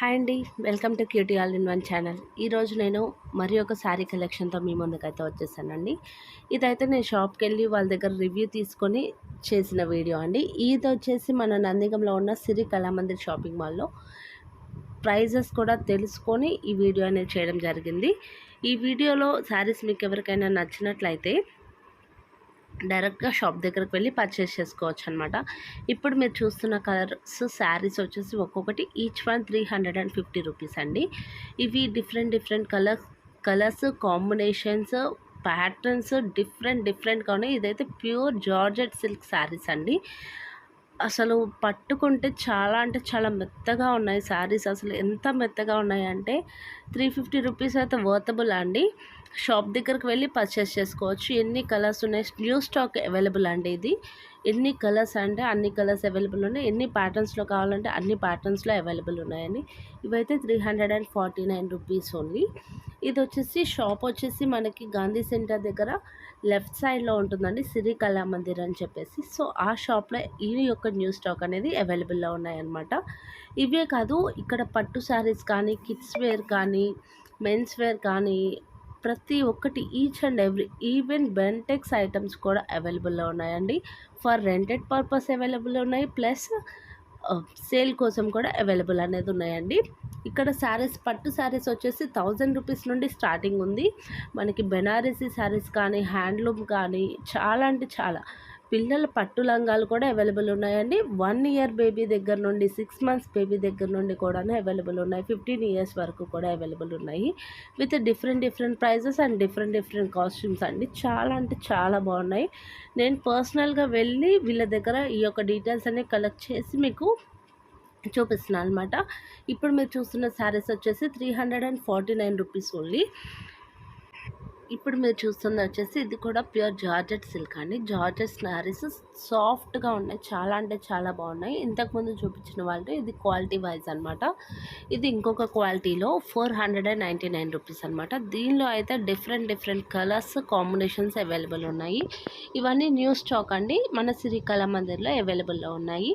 Hi అండి. Welcome to QT all in one channel. ఈరోజు నేను మరి ఒక శారీ కలెక్షన్తో మీ ముందుకైతే వచ్చేసానండి. ఇదైతే నేను షాప్కి వెళ్ళి వాళ్ళ దగ్గర రివ్యూ తీసుకొని చేసిన వీడియో అండి. ఇది వచ్చేసి మన నందిగంలో ఉన్న సిరి కళామందిర్ షాపింగ్ మాల్లో. ప్రైజెస్ కూడా తెలుసుకొని ఈ వీడియో అనేది చేయడం జరిగింది. ఈ వీడియోలో శారీస్ మీకు ఎవరికైనా నచ్చినట్లయితే డైరెక్ట్గా షాప్ దగ్గరకు వెళ్ళి పర్చేస్ చేసుకోవచ్చు అనమాట ఇప్పుడు మీరు చూస్తున్న కలర్స్ శారీస్ వచ్చేసి ఒక్కొక్కటి each one three hundred and fifty rupees అండి. ఇవి different different colours colours combinations patterns different డిఫరెంట్గా ఉన్నాయి. ఇదైతే ప్యూర్ జార్జెట్ సిల్క్ శారీస్ అండి. అసలు పట్టుకుంటే చాలా అంటే చాలా మెత్తగా ఉన్నాయి శారీస్. అసలు ఎంత మెత్తగా ఉన్నాయంటే త్రీ ఫిఫ్టీ రూపీస్ అయితే వర్తబుల్ అండి. షాప్ దగ్గరకు వెళ్ళి పర్చేస్ చేసుకోవచ్చు. ఎన్ని కలర్స్ ఉన్నాయి? న్యూ స్టాక్ అవైలబుల్ అండి ఇది. ఎన్ని కలర్స్ అంటే అన్ని కలర్స్ అవైలబుల్ ఉన్నాయి. ఎన్ని ప్యాటర్న్స్లో కావాలంటే అన్ని ప్యాటర్న్స్లో అవైలబుల్ ఉన్నాయండి ఇవైతే three hundred and forty nine rupees only ఇది వచ్చేసి షాప్ వచ్చేసి మనకి గాంధీ సెంటర్ దగ్గర లెఫ్ట్ సైడ్లో ఉంటుందండి. సిరి కళా మందిర్ అని చెప్పేసి. సో ఆ షాప్లో ఈ యొక్క న్యూ స్టాక్ అనేది అవైలబుల్లో ఉన్నాయన్నమాట. ఇవే కాదు ఇక్కడ పట్టు శారీస్ కానీ కిడ్స్ వేర్ కానీ మెన్స్ వేర్ కానీ ప్రతి ఒక్కటి each and every even Bentex items కూడా అవైలబుల్లో ఉన్నాయండి. ఫర్ రెంటెడ్ పర్పస్ అవైలబుల్ ఉన్నాయి ప్లస్ సేల్ కోసం కూడా అవైలబుల్ అనేది ఉన్నాయండి. ఇక్కడ శారీస్ పట్టు శారీస్ వచ్చేసి థౌజండ్ రూపీస్ నుండి స్టార్టింగ్ ఉంది. మనకి బెనారసీ శారీస్ కానీ హ్యాండ్లూమ్ కానీ చాలా అంటే చాలా. పిల్లల పట్టు లంగాలు కూడా అవైలబుల్ ఉన్నాయండి. వన్ ఇయర్ బేబీ దగ్గర నుండి సిక్స్ మంత్స్ బేబీ దగ్గర నుండి కూడా అవైలబుల్ ఉన్నాయి. ఫిఫ్టీన్ ఇయర్స్ వరకు కూడా అవైలబుల్ ఉన్నాయి. With different different prices and different different costumes అండి. చాలా అంటే చాలా బాగున్నాయి. నేను పర్సనల్గా వెళ్ళి వీళ్ళ దగ్గర ఈ యొక్క డీటెయిల్స్ అన్ని కలెక్ట్ చేసి మీకు చూపిస్తున్నాను అనమాట ఇప్పుడు మీరు చూస్తున్న శారీస్ వచ్చేసి three hundred and forty nine rupees only. ఇప్పుడు మీరు చూస్తుంది వచ్చేసి ఇది కూడా ప్యూర్ జార్జెట్ సిల్క్ అండి. జార్జెట్ శారీస్ సాఫ్ట్గా ఉన్నాయి. చాలా అంటే చాలా బాగున్నాయి. ఇంతకుముందు చూపించిన వాళ్ళు ఇది క్వాలిటీ వైజ్ అనమాట ఇది ఇంకొక క్వాలిటీలో four hundred and ninety nine rupees అనమాట దీనిలో అయితే different different colours combinations available ఉన్నాయి. ఇవన్నీ న్యూ స్టాక్ అండి. మన సిరి మందిర్లో అవైలబుల్లో ఉన్నాయి.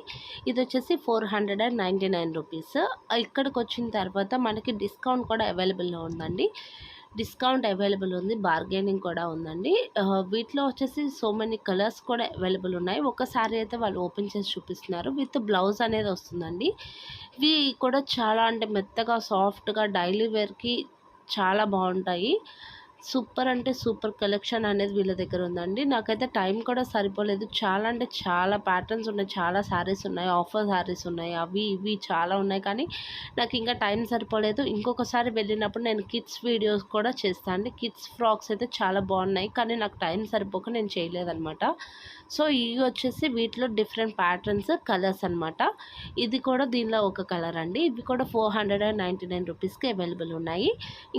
ఇది వచ్చేసి four hundred and ninety nine rupees. ఇక్కడికి వచ్చిన తర్వాత మనకి డిస్కౌంట్ కూడా అవైలబుల్లో ఉందండి. డిస్కౌంట్ అవైలబుల్ ఉంది బార్గెనింగ్ కూడా ఉందండి. వీటిలో వచ్చేసి సో మెనీ కలర్స్ కూడా అవైలబుల్ ఉన్నాయి. ఒకసారి అయితే వాళ్ళు ఓపెన్ చేసి చూపిస్తున్నారు. విత్ బ్లౌజ్ అనేది వస్తుందండి. ఇవి కూడా చాలా అంటే మెత్తగా సాఫ్ట్గా డైలీ వేర్కి చాలా బాగుంటాయి. సూపర్ అంటే సూపర్ కలెక్షన్ అనేది వీళ్ళ దగ్గర ఉందండి. నాకైతే టైం కూడా సరిపోలేదు. చాలా అంటే చాలా ప్యాటర్న్స్ ఉన్నాయి. చాలా శారీస్ ఉన్నాయి. ఆఫర్ శారీస్ ఉన్నాయి. అవి ఇవి చాలా ఉన్నాయి. కానీ నాకు ఇంకా టైం సరిపోలేదు. ఇంకొకసారి వెళ్ళినప్పుడు నేను కిడ్స్ వీడియోస్ కూడా చేస్తాను అండి. కిడ్స్ ఫ్రాక్స్ అయితే చాలా బాగున్నాయి. కానీ నాకు టైం సరిపోక నేను చేయలేదన్నమాట. సో ఇవి వచ్చేసి వీటిలో డిఫరెంట్ ప్యాటర్న్స్ కలర్స్ అనమాట ఇది కూడా దీనిలో ఒక కలర్ అండి. ఇవి కూడా four hundred and ninety nine రూపీస్కి అవైలబుల్ ఉన్నాయి.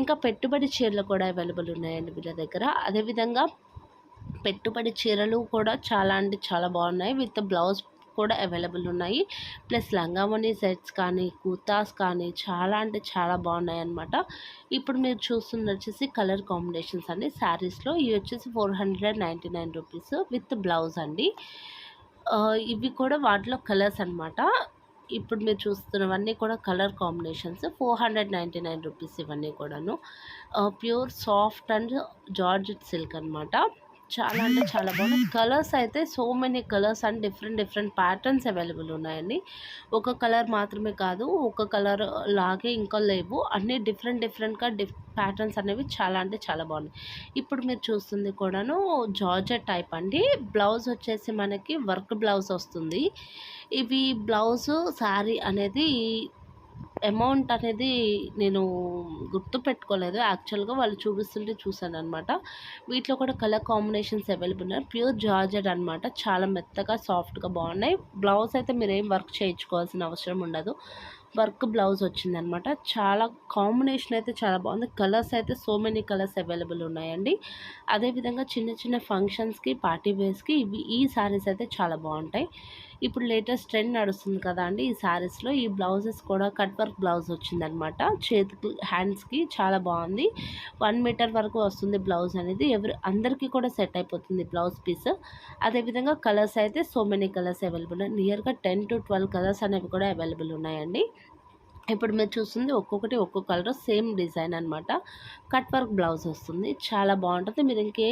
ఇంకా పెట్టుబడి చీరలు కూడా అవైలబుల్ ఉన్నాయండి వీళ్ళ దగ్గర. అదేవిధంగా పెట్టుబడి చీరలు కూడా చాలా అంటే చాలా బాగున్నాయి. విత్ బ్లౌజ్ కూడా అవైలబుల్ ఉన్నాయి. ప్లస్ లంగామణి సెట్స్ కానీ కుర్తాస్ కానీ చాలా అంటే చాలా బాగున్నాయి అనమాట ఇప్పుడు మీరు చూస్తున్న వచ్చేసి కలర్ కాంబినేషన్స్ అండి. శారీస్లో ఇవి వచ్చేసి four hundred ninety nine rupees with blouse అండి. ఇవి కూడా వాటిలో కలర్స్ అనమాట ఇప్పుడు మీరు చూస్తున్నవన్నీ కూడా colour combinations. Four hundred ninety nine rupees ఇవన్నీ కూడాను. Pure soft and georgette silk అనమాట చాలా అంటే చాలా బాగుంది. కలర్స్ అయితే so many colours and different different patterns available ఉన్నాయండి. ఒక కలర్ మాత్రమే కాదు ఒక కలర్ లాగే ఇంకా లేవు. అన్నీ డిఫరెంట్ డిఫరెంట్గా డిఫ్ ప్యాటర్న్స్ అనేవి చాలా అంటే చాలా బాగున్నాయి. ఇప్పుడు మీరు చూస్తుంది కూడాను జార్జెట్ టైప్ అండి. బ్లౌజ్ వచ్చేసి మనకి వర్క్ బ్లౌజ్ వస్తుంది. ఇవి బ్లౌజ్ శారీ అనేది అమౌంట్ అనేది నేను గుర్తు పెట్టుకోలేదు యాక్చువల్గా వాళ్ళు చూపిస్తుంటే చూసాను అనమాట వీటిలో కూడా కలర్ కాంబినేషన్స్ అవైలబుల్ ఉన్నాయి. ప్యూర్ జార్జెడ్ అనమాట చాలా మెత్తగా సాఫ్ట్గా బాగున్నాయి. బ్లౌజ్ అయితే మీరు ఏం వర్క్ చేయించుకోవాల్సిన అవసరం ఉండదు. వర్క్ బ్లౌజ్ వచ్చిందనమాట చాలా కాంబినేషన్ అయితే చాలా బాగుంది. కలర్స్ అయితే సో మెనీ కలర్స్ అవైలబుల్ ఉన్నాయండి. అదేవిధంగా చిన్న చిన్న ఫంక్షన్స్కి పార్టీ వేర్స్కి ఇవి ఈ శారీస్ అయితే చాలా బాగుంటాయి. ఇప్పుడు లేటెస్ట్ ట్రెండ్ నడుస్తుంది కదా అండి ఈ శారీస్లో. ఈ బ్లౌజెస్ కూడా కట్ వర్క్ బ్లౌజ్ వచ్చిందనమాట చేతికి హ్యాండ్స్కి చాలా బాగుంది. వన్ మీటర్ వరకు వస్తుంది బ్లౌజ్ అనేది. ఎవరు అందరికీ కూడా సెట్ అయిపోతుంది బ్లౌజ్ పీస్. అదేవిధంగా కలర్స్ అయితే సో మెనీ కలర్స్ అవైలబుల్. నియర్గా టెన్ టు ట్వెల్వ్ కలర్స్ అనేవి కూడా అవైలబుల్ ఉన్నాయండి. ఇప్పుడు మీరు చూస్తుంది ఒక్కొక్కటి ఒక్కొక్క కలర్ సేమ్ డిజైన్ అనమాట కట్ వర్క్ బ్లౌజ్ వస్తుంది. చాలా బాగుంటుంది. మీరు ఇంకే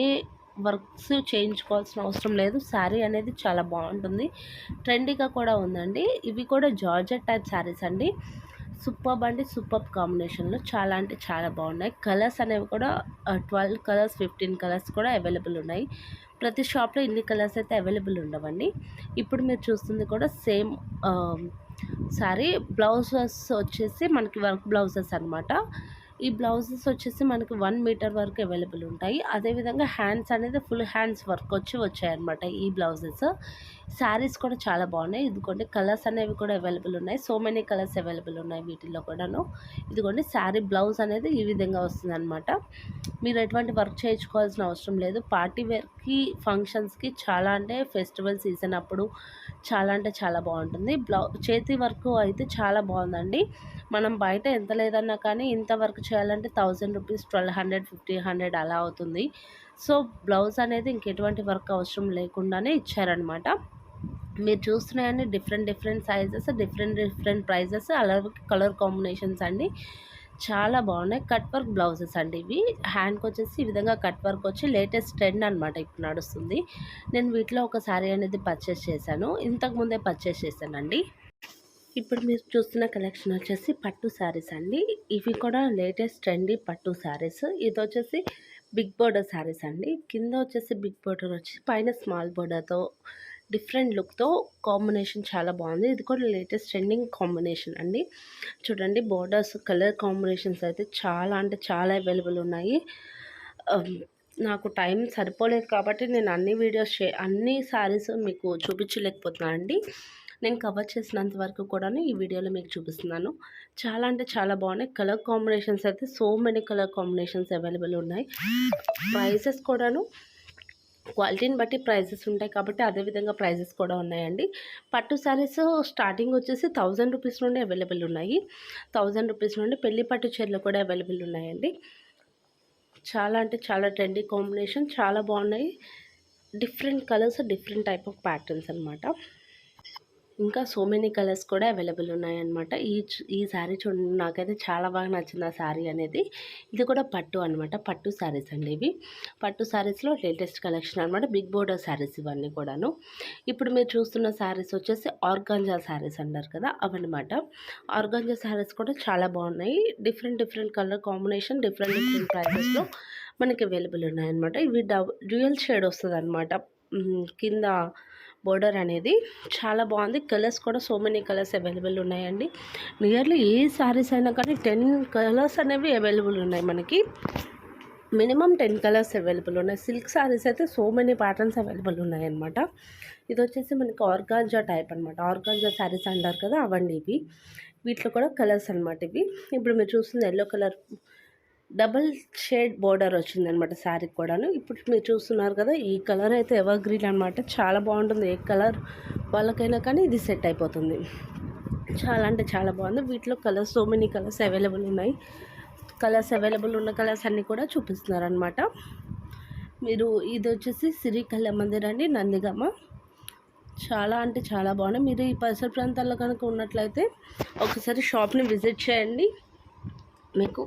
వర్క్స్ చేయించుకోవాల్సిన అవసరం లేదు. శారీ అనేది చాలా బాగుంటుంది. ట్రెండీగా కూడా ఉందండి. ఇవి కూడా జార్జెట్ టైప్ శారీస్ అండి. సూపర్ అండి. సూపర్ కాంబినేషన్లో చాలా అంటే చాలా బాగున్నాయి. కలర్స్ అనేవి కూడా ట్వెల్వ్ కలర్స్ ఫిఫ్టీన్ కలర్స్ కూడా అవైలబుల్ ఉన్నాయి. ప్రతి షాప్లో ఇన్ని కలర్స్ అయితే అవైలబుల్ ఉండవండి. ఇప్పుడు మీరు చూస్తుంది కూడా సేమ్ సారీ బ్లౌజెస్ వచ్చేసి మనకి వర్క్ బ్లౌజెస్ అనమాట ఈ బ్లౌజెస్ వచ్చేసి మనకి వన్ మీటర్ వరకు అవైలబుల్ ఉంటాయి. అదేవిధంగా హ్యాండ్స్ అనేది ఫుల్ హ్యాండ్స్ వర్క్ వచ్చి వచ్చాయన్నమాట ఈ బ్లౌజెస్. శారీస్ కూడా చాలా బాగున్నాయి. ఇదిగోండి కలర్స్ అనేవి కూడా అవైలబుల్ ఉన్నాయి. సో మెనీ కలర్స్ అవైలబుల్ ఉన్నాయి వీటిల్లో కూడాను. ఇదిగోండి శారీ బ్లౌజ్ అనేది ఈ విధంగా వస్తుంది అనమాట మీరు ఎటువంటి వర్క్ చేయించుకోవాల్సిన అవసరం లేదు. పార్టీ వేర్కి ఫంక్షన్స్కి చాలా అంటే ఫెస్టివల్ సీజన్ అప్పుడు చాలా అంటే చాలా బాగుంటుంది. బ్లౌ చేతి వర్క్ అయితే చాలా బాగుందండి. మనం బయట ఎంత లేదన్నా కానీ ఇంత వర్క్ చేయాలంటే thousand rupees twelve hundred fifty hundred అలా అవుతుంది. సో బ్లౌజ్ అనేది ఇంకెటువంటి వర్క్ అవసరం లేకుండానే ఇచ్చారనమాట మీరు చూస్తున్నాయని different different sizes different different prices అలాగే కలర్ కాంబినేషన్స్ అండి. చాలా బాగున్నాయి. కట్ వర్క్ బ్లౌజెస్ అండి ఇవి. హ్యాండ్కి వచ్చేసి ఈ విధంగా కట్ వర్క్ వచ్చి లేటెస్ట్ ట్రెండ్ అనమాట ఇప్పుడు నడుస్తుంది. నేను వీటిలో ఒక శారీ అనేది పర్చేస్ చేశాను. ఇంతకు ముందే పర్చేస్ చేశానండి. ఇప్పుడు మీరు చూస్తున్న కలెక్షన్ వచ్చేసి పట్టు శారీస్ అండి. ఇవి కూడా లేటెస్ట్ ట్రెండీ పట్టు శారీస్. ఇది వచ్చేసి బిగ్ బోర్డర్ శారీస్ అండి. కింద వచ్చేసి బిగ్ బోర్డర్ వచ్చి పైన స్మాల్ బోర్డర్తో డిఫరెంట్ లుక్తో కాంబినేషన్ చాలా బాగుంది. ఇది కూడా లేటెస్ట్ ట్రెండింగ్ కాంబినేషన్ అండి. చూడండి బోర్డర్స్ కలర్ కాంబినేషన్స్ అయితే చాలా అంటే చాలా అవైలబుల్ ఉన్నాయి. నాకు టైం సరిపోలేదు కాబట్టి నేను అన్ని వీడియోస్ అన్ని శారీస్ మీకు చూపించలేకపోతున్నాను అండి నేను కవర్ చేసినంత వరకు కూడా ఈ వీడియోలో మీకు చూపిస్తున్నాను. చాలా అంటే చాలా బాగున్నాయి. కలర్ కాంబినేషన్స్ అయితే so many colour combinations available ఉన్నాయి. ప్రైసెస్ కూడాను క్వాలిటీని బట్టి ప్రైజెస్ ఉంటాయి కాబట్టి అదేవిధంగా ప్రైజెస్ కూడా ఉన్నాయండి. పట్టు శారీస్ స్టార్టింగ్ వచ్చేసి థౌజండ్ రూపీస్ నుండి అవైలబుల్ ఉన్నాయి. థౌజండ్ రూపీస్ నుండి పెళ్ళి పట్టు చీరలు కూడా అవైలబుల్ ఉన్నాయండి. చాలా అంటే చాలా ట్రెండీ కాంబినేషన్ చాలా బాగున్నాయి. Different colours different type of patterns అనమాట ఇంకా సో మెనీ కలర్స్ కూడా అవైలబుల్ ఉన్నాయన్నమాట. ఈ ఈ శారీ చూడండి నాకైతే చాలా బాగా నచ్చింది ఆ శారీ అనేది. ఇది కూడా పట్టు అనమాట పట్టు శారీస్ అండి ఇవి. పట్టు శారీస్లో లేటెస్ట్ కలెక్షన్ అనమాట బిగ్ బోర్డర్ శారీస్ ఇవన్నీ కూడాను. ఇప్పుడు మీరు చూస్తున్న శారీస్ వచ్చేసి ఆర్గాంజా శారీస్ అంటారు కదా అవన్నమాట. ఆర్గాంజా శారీస్ కూడా చాలా బాగున్నాయి. Different different colour combination different different ప్రైజెస్లో మనకి అవైలబుల్ ఉన్నాయన్నమాట. ఇవి డబ్ డ్యూయల్ షేడ్ వస్తుంది అనమాట కింద బోర్డర్ అనేది చాలా బాగుంది. కలర్స్ కూడా సో మెనీ కలర్స్ అవైలబుల్ ఉన్నాయండి. నియర్లీ ఏ శారీస్ అయినా కానీ టెన్ కలర్స్ అనేవి అవైలబుల్ ఉన్నాయి మనకి. మినిమం టెన్ కలర్స్ అవైలబుల్ ఉన్నాయి. సిల్క్ సారీస్ అయితే సో మెనీ ప్యాటర్న్స్ అవైలబుల్ ఉన్నాయన్నమాట. ఇది వచ్చేసి మనకి ఆర్గాంజా టైప్ అనమాట ఆర్గాంజా శారీస్ అంటారు కదా అవండి ఇవి. వీటిలో కూడా కలర్స్ అనమాట ఇవి. ఇప్పుడు మీరు చూస్తుంది yellow colour double shade border వచ్చింది అనమాట శారీకి కూడాను. ఇప్పుడు మీరు చూస్తున్నారు కదా ఈ కలర్ అయితే ఎవర్ గ్రీన్ అనమాట చాలా బాగుంటుంది ఏ కలర్ వాళ్ళకైనా కానీ ఇది సెట్ అయిపోతుంది. చాలా అంటే చాలా బాగుంది. వీటిలో colours so many colours available ఉన్నాయి. కలర్స్ అవైలబుల్ ఉన్న కలర్స్ అన్నీ కూడా చూపిస్తున్నారు అనమాట మీరు ఇది వచ్చేసి సిరి కళ్యాణ మందిర్ అండి నందిగమ్మ చాలా అంటే చాలా బాగున్నాయి. మీరు ఈ పరిసర ప్రాంతాల్లో కనుక ఉన్నట్లయితే ఒకసారి షాప్ని విజిట్ చేయండి. మీకు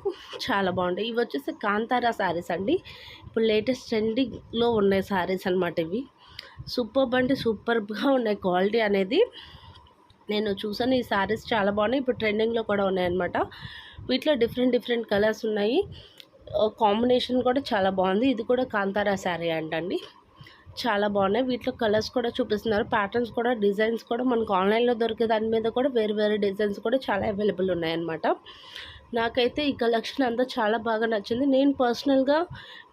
చాలా బాగుంటాయి. ఇవి వచ్చేసి కాంతారా శారీస్ అండి. ఇప్పుడు లేటెస్ట్ ట్రెండింగ్లో ఉన్నాయి శారీస్ అనమాట ఇవి. సూపర్ అంటే సూపర్గా ఉన్నాయి. క్వాలిటీ అనేది నేను చూసాను. ఈ శారీస్ చాలా బాగున్నాయి. ఇప్పుడు ట్రెండింగ్లో కూడా ఉన్నాయన్నమాట వీటిలో డిఫరెంట్ డిఫరెంట్ కలర్స్ ఉన్నాయి. కాంబినేషన్ కూడా చాలా బాగుంది. ఇది కూడా కాంతారా శారీ అంటండి. చాలా బాగున్నాయి. వీటిలో కలర్స్ కూడా చూపిస్తున్నారు. ప్యాటర్న్స్ కూడా డిజైన్స్ కూడా మనకు ఆన్లైన్లో దొరికే దాని మీద కూడా వేరు వేరే డిజైన్స్ కూడా చాలా అవైలబుల్ ఉన్నాయన్నమాట నాకైతే ఈ కలెక్షన్ అంతా చాలా బాగా నచ్చింది. నేను పర్సనల్గా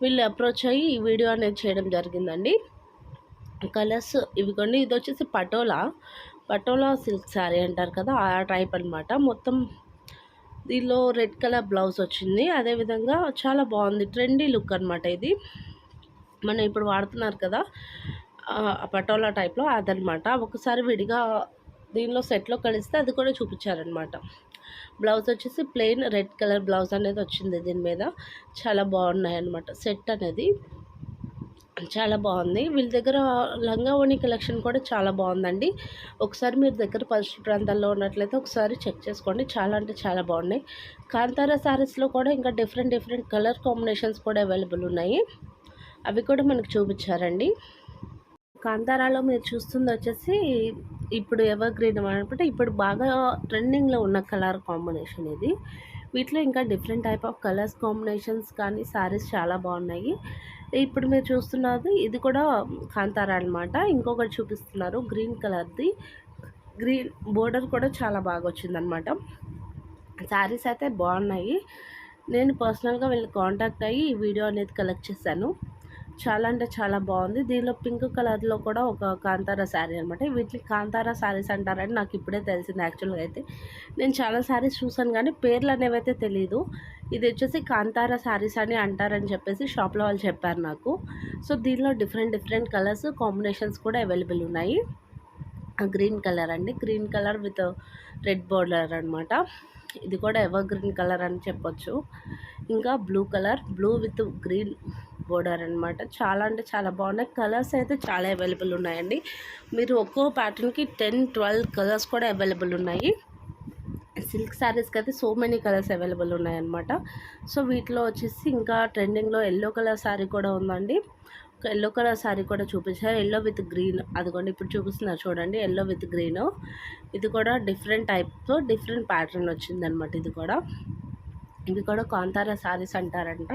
వీళ్ళు అప్రోచ్ అయ్యి ఈ వీడియో అనేది చేయడం జరిగిందండి. కలర్స్ ఇవి కొన్ని ఇది వచ్చేసి పటోలా. పటోలా సిల్క్ శారీ అంటారు కదా ఆ టైప్ అనమాట మొత్తం దీనిలో రెడ్ కలర్ బ్లౌజ్ వచ్చింది. అదేవిధంగా చాలా బాగుంది. ట్రెండీ లుక్ అనమాట ఇది. మనం ఇప్పుడు వాడుతున్నారు కదా పటోలా టైప్లో అదనమాట ఒకసారి విడిగా దీనిలో సెట్లో కలిస్తే అది కూడా చూపించారనమాట బ్లౌజ్ వచ్చేసి ప్లెయిన్ రెడ్ కలర్ బ్లౌజ్ అనేది వచ్చింది దీని మీద. చాలా బాగున్నాయి అనమాట సెట్ అనేది చాలా బాగుంది. వీళ్ళ దగ్గర లంగా ఓణి కలెక్షన్ కూడా చాలా బాగుందండి. ఒకసారి మీరు దగ్గర పరిశుభ్ర ప్రాంతాల్లో ఉన్నట్లయితే ఒకసారి చెక్ చేసుకోండి. చాలా అంటే చాలా బాగున్నాయి. కాంతారా శారీస్లో కూడా ఇంకా డిఫరెంట్ డిఫరెంట్ కలర్ కాంబినేషన్స్ కూడా అవైలబుల్ ఉన్నాయి. అవి కూడా మనకు చూపించారండి. కాంతారాలో మీరు చూస్తుంది వచ్చేసి ఇప్పుడు ఎవర్ గ్రీన్ అంటే ఇప్పుడు బాగా ట్రెండింగ్లో ఉన్న కలర్ కాంబినేషన్ ఇది. వీటిలో ఇంకా different type of colours combinations కానీ శారీస్ చాలా బాగున్నాయి. ఇప్పుడు మీరు చూస్తున్నది ఇది కూడా కాంతారా అనమాట ఇంకొకటి చూపిస్తున్నారు గ్రీన్ కలర్ది గ్రీన్ బోర్డర్ కూడా చాలా బాగా వచ్చిందనమాట శారీస్ అయితే బాగున్నాయి. నేను పర్సనల్గా వీళ్ళు కాంటాక్ట్ అయ్యి ఈ వీడియో అనేది కలెక్ట్ చేశాను. చాలా అంటే చాలా బాగుంది. దీనిలో పింక్ కలర్లో కూడా ఒక కాంతారా శారీ అనమాట వీటిని కాంతారా శారీస్ అంటారని నాకు ఇప్పుడే తెలిసింది యాక్చువల్గా అయితే. నేను చాలా శారీస్ చూసాను కానీ పేర్లు అనేవి అయితే తెలియదు ఇది వచ్చేసి కాంతారా శారీస్ అని అంటారని చెప్పేసి షాప్లో వాళ్ళు చెప్పారు నాకు. సో దీనిలో డిఫరెంట్ డిఫరెంట్ కలర్స్ కాంబినేషన్స్ కూడా అవైలబుల్ ఉన్నాయి. గ్రీన్ కలర్ అండి. Green colour with red border అనమాట ఇది కూడా ఎవర్ గ్రీన్ కలర్ అని చెప్పొచ్చు. ఇంకా blue colour. Blue with green border అనమాట చాలా అంటే చాలా బాగున్నాయి. కలర్స్ అయితే చాలా అవైలబుల్ ఉన్నాయండి. మీరు ఒక్కో ప్యాటర్న్కి టెన్ ట్వెల్వ్ కలర్స్ కూడా అవైలబుల్ ఉన్నాయి. సిల్క్ శారీస్కి అయితే సో మెనీ కలర్స్ అవైలబుల్ ఉన్నాయన్నమాట. సో వీటిలో వచ్చేసి ఇంకా ట్రెండింగ్లో ఎల్లో కలర్ శారీ కూడా ఉందండి. ఒక ఎల్లో కలర్ శారీ కూడా చూపించారు. Yellow with green. అదిగోండి ఇప్పుడు చూపిస్తున్నారు చూడండి. Yellow with green. ఇది కూడా డిఫరెంట్ టైప్తో డిఫరెంట్ ప్యాటర్న్ వచ్చిందనమాట ఇది కూడా. ఇవి కూడా కాంతారా శారీస్ అంటారంట.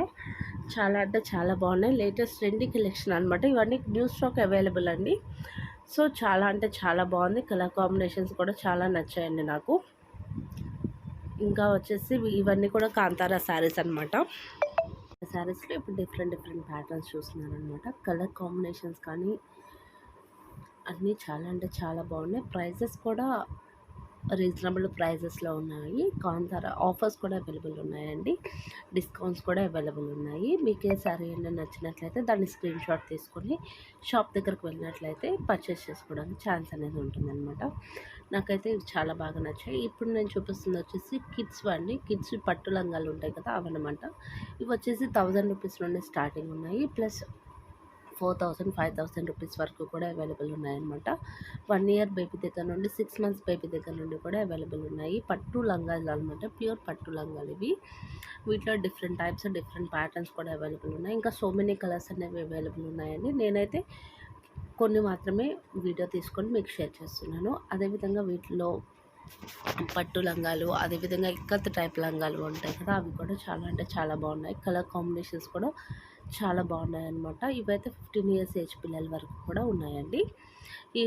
చాలా అంటే చాలా బాగున్నాయి. లేటెస్ట్ ట్రెండింగ్ కలెక్షన్ అనమాట ఇవన్నీ న్యూ స్టాక్ అవైలబుల్ అండి. సో చాలా అంటే చాలా బాగుంది. కలర్ కాంబినేషన్స్ కూడా చాలా నచ్చాయండి నాకు. ఇంకా వచ్చేసి ఇవన్నీ కూడా కాంతారా శారీస్ అనమాట శారీస్లో ఇప్పుడు డిఫరెంట్ డిఫరెంట్ ప్యాటర్న్స్ చూస్తున్నాను అనమాట కలర్ కాంబినేషన్స్ కానీ అన్నీ చాలా అంటే చాలా బాగున్నాయి. ప్రైజెస్ కూడా రీజనబుల్ ప్రైజెస్లో ఉన్నాయి. కాంతార ఆఫర్స్ కూడా అవైలబుల్ ఉన్నాయండి. డిస్కౌంట్స్ కూడా అవైలబుల్ ఉన్నాయి. మీకు ఏ సారీ అయినా నచ్చినట్లయితే దాన్ని స్క్రీన్ షాట్ తీసుకొని షాప్ దగ్గరకు వెళ్ళినట్లయితే పర్చేస్ చేసుకోవడానికి ఛాన్స్ అనేది ఉంటుందన్నమాట. నాకైతే ఇవి చాలా బాగా నచ్చాయి. ఇప్పుడు నేను చూపిస్తుంది వచ్చేసి కిడ్స్ అండి కిడ్స్ పట్టు లంగాలు ఉంటాయి కదా అవన్నమాట ఇవి వచ్చేసి థౌజండ్ రూపీస్ నుండి స్టార్టింగ్ ఉన్నాయి. Plus four thousand five thousand rupees వరకు కూడా అవైలబుల్ ఉన్నాయన్నమాట. వన్ ఇయర్ బేబీ దగ్గర నుండి సిక్స్ మంత్స్ బేబీ దగ్గర నుండి కూడా అవైలబుల్ ఉన్నాయి. పట్టు లంగాలు అనమాట ప్యూర్ పట్టు లంగాలు ఇవి. వీటిలో డిఫరెంట్ టైప్స్ డిఫరెంట్ ప్యాటర్న్స్ కూడా అవైలబుల్ ఉన్నాయి. ఇంకా సో మెనీ కలర్స్ అనేవి అవైలబుల్ ఉన్నాయండి. నేనైతే కొన్ని మాత్రమే వీడియో తీసుకొని మీకు షేర్ చేస్తున్నాను. అదేవిధంగా వీటిలో పట్టు లంగాలు అదేవిధంగా ఇక్కత్ టైప్ లంగాలు ఉంటాయి కదా అవి కూడా చాలా అంటే చాలా బాగున్నాయి. కలర్ కాంబినేషన్స్ కూడా చాలా బాగున్నాయి అనమాట ఇవైతే ఫిఫ్టీన్ ఇయర్స్ ఏజ్ పిల్లల వరకు కూడా ఉన్నాయండి. ఈ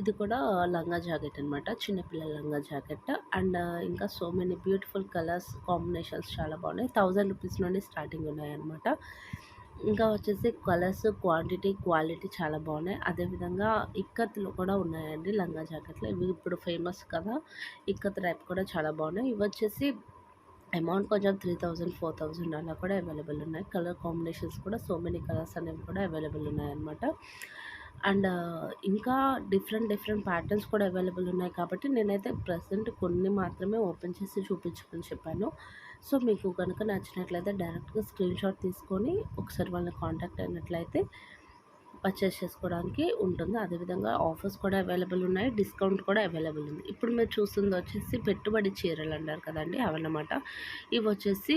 ఇది కూడా లంగా జాకెట్ అనమాట చిన్నపిల్లల లంగా జాకెట్. అండ్ ఇంకా so many beautiful colours combinations చాలా బాగున్నాయి. థౌజండ్ రూపీస్ నుండి స్టార్టింగ్ ఉన్నాయన్నమాట. ఇంకా వచ్చేసి కలర్స్ క్వాంటిటీ క్వాలిటీ చాలా బాగున్నాయి. అదేవిధంగా ఇక్కత్లు కూడా ఉన్నాయండి లంగా జాకెట్లు. ఇవి ఇప్పుడు ఫేమస్ కదా. ఇక్కత్ రైప్ కూడా చాలా బాగున్నాయి. ఇవి వచ్చేసి అమౌంట్ కొంచెం త్రీ థౌజండ్ ఫోర్ థౌజండ్ అలా కూడా అవైలబుల్ ఉన్నాయి. కలర్ కాంబినేషన్స్ కూడా సో మెనీ కలర్స్ అనేవి కూడా అవైలబుల్ ఉన్నాయన్నమాట. అండ్ uh, ఇంకా డిఫరెంట్ డిఫరెంట్ ప్యాటర్న్స్ కూడా అవైలబుల్ ఉన్నాయి కాబట్టి నేనైతే ప్రజెంట్ కొన్ని మాత్రమే ఓపెన్ చేసి చూపించుకొని చెప్పాను. సో మీకు కనుక నచ్చినట్లయితే డైరెక్ట్గా స్క్రీన్ షాట్ తీసుకొని ఒకసారి వాళ్ళని కాంటాక్ట్ అయినట్లయితే పర్చేస్ చేసుకోవడానికి ఉంటుంది. అదేవిధంగా ఆఫర్స్ కూడా అవైలబుల్ ఉన్నాయి. డిస్కౌంట్ కూడా అవైలబుల్ ఉంది. ఇప్పుడు మీరు చూస్తుంది వచ్చేసి పెట్టుబడి చీరలు అంటారు కదండి అవన్నమాట. ఇవి వచ్చేసి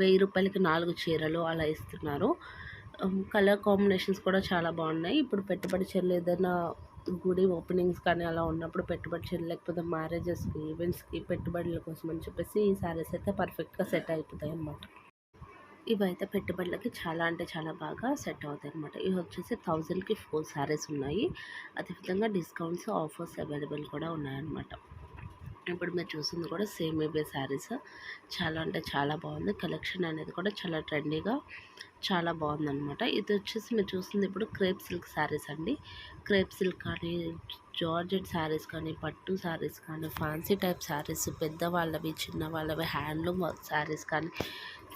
వెయ్యి రూపాయలకి నాలుగు చీరలు అలా ఇస్తున్నారు. కలర్ కాంబినేషన్స్ కూడా చాలా బాగున్నాయి. ఇప్పుడు పెట్టుబడి చీరలు ఏదైనా గుడి ఓపెనింగ్స్ కానీ అలా ఉన్నప్పుడు పెట్టుబడి చీరలు లేకపోతే మ్యారేజెస్కి ఈవెంట్స్కి పెట్టుబడుల కోసం అని చెప్పేసి ఈ శారీస్ అయితే పర్ఫెక్ట్గా సెట్ అయిపోతాయి అన్నమాట. ఇవైతే పెట్టుబడులకి చాలా అంటే చాలా బాగా సెట్ అవుతాయి అనమాట ఇవి వచ్చేసి థౌజండ్కి ఫోర్ శారీస్ ఉన్నాయి. అదేవిధంగా డిస్కౌంట్స్ ఆఫర్స్ అవైలబుల్ కూడా ఉన్నాయన్నమాట. ఇప్పుడు మీరు చూసింది కూడా సేమ్ ఇవే శారీస్ చాలా అంటే చాలా బాగుంది. కలెక్షన్ అనేది కూడా చాలా ట్రెండీగా చాలా బాగుందన్నమాట. ఇది వచ్చేసి మీరు చూస్తుంది ఇప్పుడు క్రేప్ సిల్క్ శారీస్ అండి. క్రేప్ సిల్క్ కానీ జార్జెట్ శారీస్ కానీ పట్టు శారీస్ కానీ ఫ్యాన్సీ టైప్ శారీస్ పెద్దవాళ్ళవి చిన్న వాళ్ళవి హ్యాండ్లూమ్ శారీస్ కానీ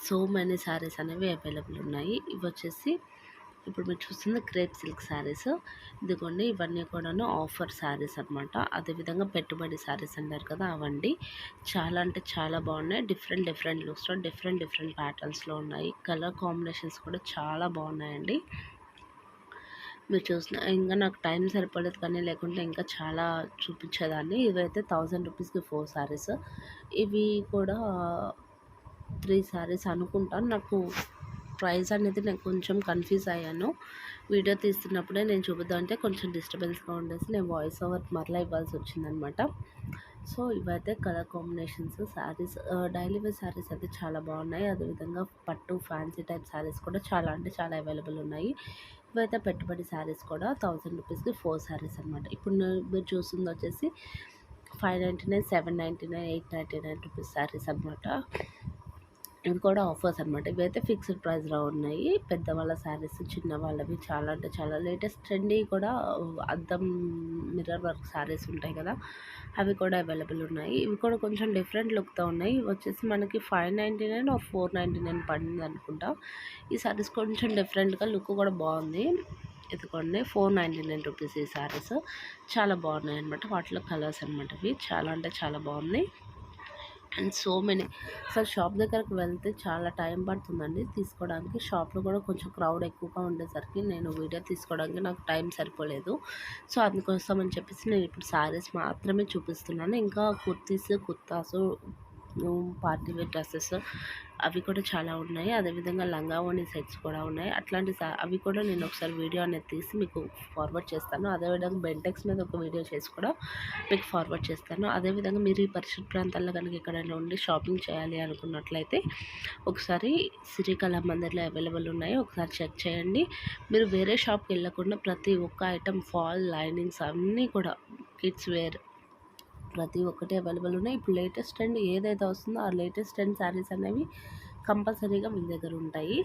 సో మెనీ శారీస్ అనేవి అవైలబుల్ ఉన్నాయి. ఇవి వచ్చేసి ఇప్పుడు మీరు చూస్తుంది క్రేప్ సిల్క్ శారీస్ ఇదిగోండి ఇవన్నీ కూడాను ఆఫర్ శారీస్ అనమాట అదేవిధంగా పెట్టుబడి శారీస్ అన్నారు కదా అవండి. చాలా అంటే చాలా బాగున్నాయి. డిఫరెంట్ డిఫరెంట్ లుక్స్లో డిఫరెంట్ డిఫరెంట్ ప్యాటర్న్స్లో ఉన్నాయి. కలర్ కాంబినేషన్స్ కూడా చాలా బాగున్నాయండి. మీరు చూసిన ఇంకా నాకు టైం సరిపోలేదు కానీ లేకుంటే ఇంకా చాలా చూపించేదాన్ని. ఇవైతే థౌజండ్ రూపీస్కి ఫోర్ శారీస్ ఇవి కూడా త్రీ శారీస్ అనుకుంటాను. నాకు ప్రైస్ అనేది నేను కొంచెం కన్ఫ్యూజ్ అయ్యాను. వీడియో తీస్తున్నప్పుడే నేను చూపిద్దామంటే కొంచెం డిస్టర్బెన్స్గా ఉండేసి నేను వాయిస్ ఓవర్ మరలా ఇవ్వాల్సి వచ్చిందనమాట. సో ఇవైతే colour combinations saris daily wear saris అయితే చాలా బాగున్నాయి. అదేవిధంగా పట్టు ఫ్యాన్సీ టైప్ శారీస్ కూడా చాలా అంటే చాలా అవైలబుల్ ఉన్నాయి. ఇవైతే పెట్టుబడి శారీస్ కూడా థౌజండ్ రూపీస్కి ఫోర్ శారీస్ అనమాట. ఇప్పుడు మీరు చూస్తుంది వచ్చేసి five ninety nine seven ninety nine eight ninety nine rupees saris అనమాట. ఇవి కూడా ఆఫర్స్ అనమాట ఇవైతే ఫిక్స్డ్ ప్రైస్లో ఉన్నాయి. పెద్దవాళ్ళ శారీస్ చిన్న వాళ్ళవి చాలా అంటే చాలా. లేటెస్ట్ ట్రెండీ కూడా అద్దం మిర్రర్ వర్క్ శారీస్ ఉంటాయి కదా అవి కూడా అవైలబుల్ ఉన్నాయి. ఇవి కూడా కొంచెం డిఫరెంట్ లుక్తో ఉన్నాయి. ఇవి వచ్చేసి మనకి five ninety nine or four ninety nine పడింది అనుకుంటా. ఈ శారీస్ కొంచెం డిఫరెంట్గా లుక్ కూడా బాగుంది. ఎదుకోండి ఫోర్ నైంటీ నైన్ రూపీస్ ఈ శారీస్. చాలా బాగున్నాయి అనమాట వాటిలో కలర్స్ అనమాట ఇవి. చాలా అంటే చాలా బాగున్నాయి. And so many. అసలు షాప్ దగ్గరకు వెళ్తే చాలా టైం పడుతుందండి. తీసుకోవడానికి షాప్లో కూడా కొంచెం క్రౌడ్ ఎక్కువగా ఉండేసరికి నేను వీడియో తీసుకోవడానికి నాకు టైం సరిపోలేదు. సో అందుకోసం అని చెప్పేసి నేను ఇప్పుడు శారీస్ మాత్రమే చూపిస్తున్నాను. ఇంకా kurtis kurtas party wear dresses అవి కూడా చాలా ఉన్నాయి. అదేవిధంగా లంగా ఓణి సెట్స్ కూడా ఉన్నాయి. అట్లాంటి అవి కూడా నేను ఒకసారి వీడియో అనేది తీసి మీకు ఫార్వర్డ్ చేస్తాను. అదేవిధంగా బెంటెక్స్ మీద ఒక వీడియో చేసి కూడా మీకు ఫార్వర్డ్ చేస్తాను. అదేవిధంగా మీరు ఈ పరిసర ప్రాంతాల్లో కనుక ఎక్కడైనా ఉండి షాపింగ్ చేయాలి అనుకున్నట్లయితే ఒకసారి శ్రీకాళ మందిర్లో అవైలబుల్ ఉన్నాయి. ఒకసారి చెక్ చేయండి. మీరు వేరే షాప్కి వెళ్ళకుండా ప్రతి ఒక్క ఐటమ్ ఫాల్ లైనింగ్స్ అన్నీ కూడా కిడ్స్ వేర్ ప్రతి ఒక్కటి అవైలబుల్ ఉన్నాయి. ఇప్పుడు లేటెస్ట్ ట్రెండ్ ఏదైతే వస్తుందో ఆ లేటెస్ట్ ట్రెండ్ శారీస్ అనేవి కంపల్సరీగా మీ దగ్గర ఉంటాయి.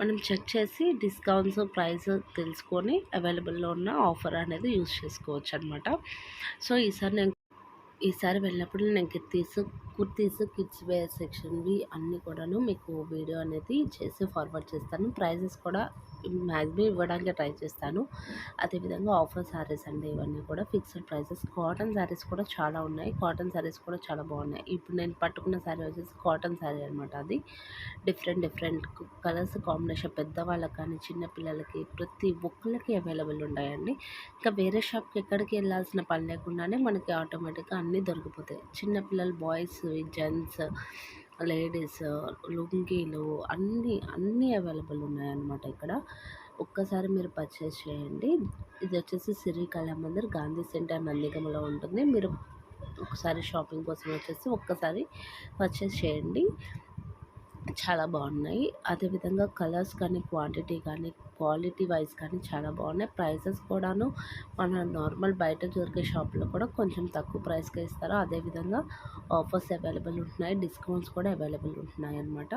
మనం చెక్ చేసి డిస్కౌంట్స్ ప్రైస్ తెలుసుకొని అవైలబుల్లో ఉన్న ఆఫర్ అనేది యూస్ చేసుకోవచ్చు అనమాట సో ఈసారి నేను ఈసారి వెళ్ళినప్పుడు నేను తీసుకు కుర్తీస్ కిడ్స్ వేర్ సెక్షన్వి అన్నీ కూడాను మీకు వీడియో అనేది చేసి ఫార్వర్డ్ చేస్తాను. ప్రైజెస్ కూడా మ్యాక్సిమం ఇవ్వడానికి ట్రై చేస్తాను. అదేవిధంగా ఆఫర్ శారీస్ అండి ఇవన్నీ కూడా ఫిక్స్డ్ ప్రైసెస్ కాటన్ శారీస్ కూడా చాలా ఉన్నాయి. కాటన్ శారీస్ కూడా చాలా బాగున్నాయి. ఇప్పుడు నేను పట్టుకున్న శారీ వచ్చేసి కాటన్ శారీ అనమాట అది. డిఫరెంట్ డిఫరెంట్ కలర్స్ కాంబినేషన్ పెద్దవాళ్ళకి కానీ చిన్నపిల్లలకి ప్రతి ఒక్కరికి అవైలబుల్ ఉన్నాయండి ఇంకా వేరే షాప్కి ఎక్కడికి వెళ్ళాల్సిన పని లేకుండానే మనకి ఆటోమేటిక్గా అన్నీ దొరికిపోతాయి. చిన్నపిల్లలు బాయ్స్ జెంట్స్ లేడీస్ లుంగీలు అన్నీ అన్నీ అవైలబుల్ ఉన్నాయన్నమాట ఇక్కడ. ఒక్కసారి మీరు పర్చేస్ చేయండి. ఇది వచ్చేసి సిరి కళ్యాణ్ గాంధీ సెంటర్ నందిగమలో ఉంటుంది. మీరు ఒకసారి షాపింగ్ కోసం వచ్చేసి ఒక్కసారి పర్చేస్ చేయండి. చాలా బాగున్నాయి. అదేవిధంగా కలర్స్ కానీ క్వాంటిటీ కానీ క్వాలిటీ వైజ్ కానీ చాలా బాగున్నాయి. ప్రైసెస్ కూడాను మన నార్మల్ బయట దొరికే షాప్లో కూడా కొంచెం తక్కువ ప్రైస్కే ఇస్తారు. అదేవిధంగా ఆఫర్స్ అవైలబుల్ ఉంటున్నాయి. డిస్కౌంట్స్ కూడా అవైలబుల్ ఉంటున్నాయి అనమాట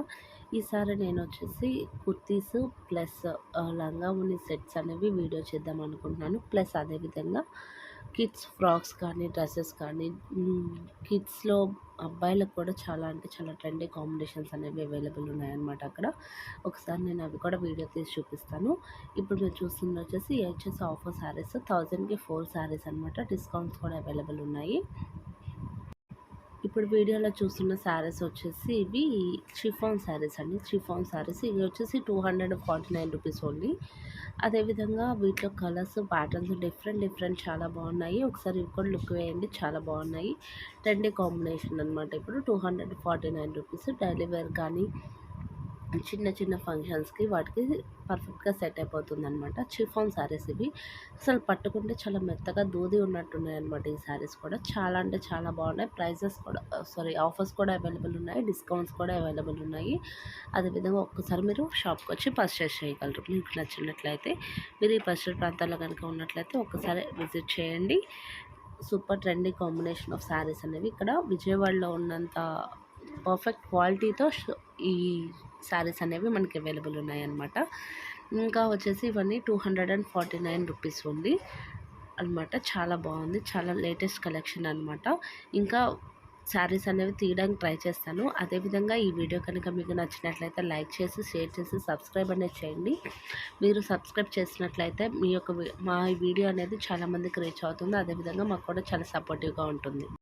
ఈసారి నేను వచ్చేసి కుర్తీస్ ప్లస్ లంగా ఉన్ని సెట్స్ అనేవి వీడియో చేద్దాం అనుకుంటున్నాను. ప్లస్ అదేవిధంగా కిడ్స్ ఫ్రాక్స్ కానీ డ్రెస్సెస్ కానీ కిడ్స్లో అబ్బాయిలకు కూడా చాలా అంటే చాలా ట్రెండీ కాంబినేషన్స్ అనేవి అవైలబుల్ ఉన్నాయన్నమాట అక్కడ. ఒకసారి నేను అవి కూడా వీడియో తీసి చూపిస్తాను. ఇప్పుడు మీరు చూస్తున్న వచ్చేసి హెచ్ఎస్ ఆఫర్ శారీస్ థౌజండ్కి ఫోర్ శారీస్ అనమాట డిస్కౌంట్స్ కూడా అవైలబుల్ ఉన్నాయి. ఇప్పుడు వీడియోలో చూస్తున్న శారీస్ వచ్చేసి ఇవి షిఫాన్ శారీస్ అండి. షిఫాన్ శారీస్ ఇవి వచ్చేసి two hundred forty nine rupees only అదేవిధంగా వీటిలో కలర్స్ ప్యాటర్న్స్ డిఫరెంట్ డిఫరెంట్ చాలా బాగున్నాయి. ఒకసారి ఇవి కూడా లుక్ వేయండి చాలా బాగున్నాయి. ట్రెండీ కాంబినేషన్ అనమాట ఇప్పుడు two hundred forty nine rupees daily wear కానీ చిన్న చిన్న ఫంక్షన్స్కి వాటికి పర్ఫెక్ట్గా సెట్ అయిపోతుంది అనమాట చిఫాన్ శారీస్ ఇవి. అసలు పట్టుకుంటే చాలా మెత్తగా దూది ఉన్నట్టున్నాయి అనమాట ఈ శారీస్ కూడా. చాలా అంటే చాలా బాగున్నాయి. ప్రైజెస్ కూడా సారీ ఆఫర్స్ కూడా అవైలబుల్ ఉన్నాయి. డిస్కౌంట్స్ కూడా అవైలబుల్ ఉన్నాయి. అదేవిధంగా ఒక్కసారి మీరు షాప్కి వచ్చి పర్చేస్ చేయగలరు. మీకు నచ్చినట్లయితే మీరు ఈ పరిసర ప్రాంతాల్లో కనుక ఉన్నట్లయితే ఒక్కసారి విజిట్ చేయండి. Super trending combination of saris అనేవి. ఇక్కడ విజయవాడలో ఉన్నంత పర్ఫెక్ట్ క్వాలిటీతో ఈ శారీస్ అనేవి మనకి అవైలబుల్ ఉన్నాయన్నమాట. ఇంకా వచ్చేసి ఇవన్నీ two hundred and forty nine rupees ఉంది అనమాట చాలా బాగుంది. చాలా లేటెస్ట్ కలెక్షన్ అనమాట ఇంకా శారీస్ అనేవి తీయడానికి ట్రై చేస్తాను. అదేవిధంగా ఈ వీడియో కనుక మీకు నచ్చినట్లయితే లైక్ చేసి షేర్ చేసి సబ్స్క్రైబ్ అనేది చేయండి. మీరు సబ్స్క్రైబ్ చేసినట్లయితే మీ యొక్క మా వీడియో అనేది చాలామందికి రీచ్ అవుతుంది. అదేవిధంగా మాకు కూడా చాలా సపోర్టివ్గా ఉంటుంది.